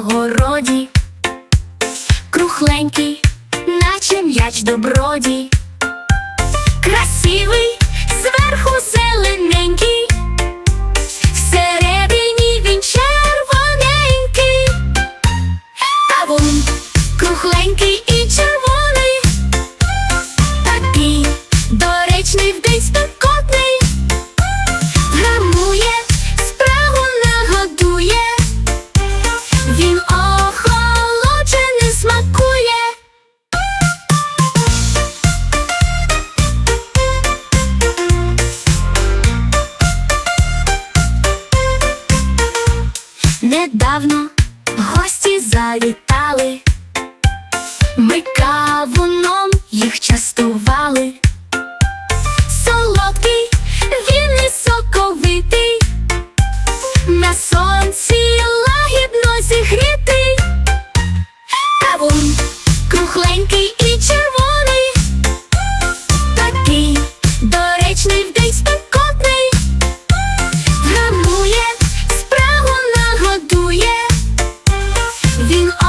городі, крухленький, наче м'яч добродій, красивий, зверху зелененький, всередині він червоненький, кавун, кругленький нещодавно гості завітали, ми кавуном їх частували, солодкий, він і соковитий, на сонці лагідно зігрітий, кавун кругленький і чорний Moving on.